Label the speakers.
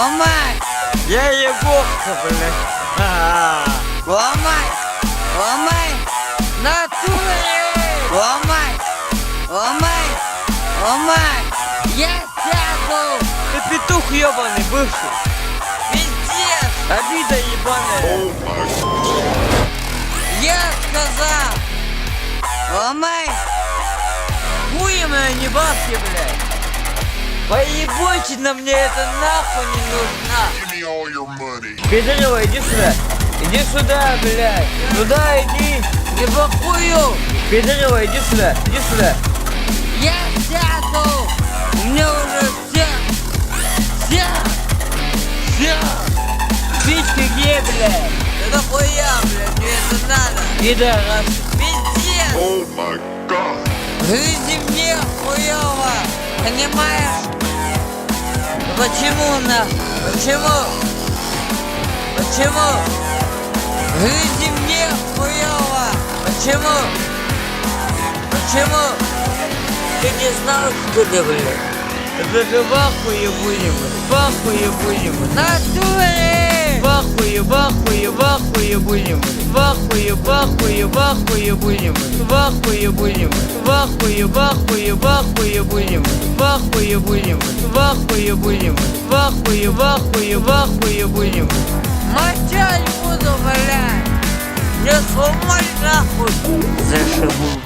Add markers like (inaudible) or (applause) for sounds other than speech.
Speaker 1: (laughs) Ломай!
Speaker 2: Я ебохся, блядь. А,
Speaker 1: Ломай! Ломай! Натуре! Ломай! Ломай! Ломай! Я сяду!
Speaker 2: Ты петух ебаный, бывший.
Speaker 1: Пиздец!
Speaker 2: Обида ебаная.
Speaker 1: Я сказал! Ломай!
Speaker 2: Хуемая не бабки, блядь. Поебойте на мне это нахуй не. Пидорева, иди сюда. Иди сюда, блядь. Сюда иди.
Speaker 1: Не бахую!
Speaker 2: Пидорева, иди сюда. Иди сюда.
Speaker 1: Я сяду! Меня уже все! Все! Все!
Speaker 2: Спички где, блядь?
Speaker 1: Это хуя, блядь, мне это надо!
Speaker 2: Пидорас.
Speaker 1: Пиздец!
Speaker 3: Oh my god.
Speaker 1: Жизнь мне хуёво! Понимаешь? Почему нахуй? Почему? Почему? Жизнь мне хуёво! Почему? Почему? Ты не знал, что ли, блядь?
Speaker 2: Это же бахуе будем. Бахуе будем.
Speaker 1: Натуре!
Speaker 2: Вахує в вахує в ахуе будем вахує В ахуе, будем мы. Будем мы. В ахуе, будем мы. Будем мы. Будем мы. В ахуе, будем
Speaker 1: мы. Буду, валять, Я сломай нахуй.
Speaker 2: Зашибу.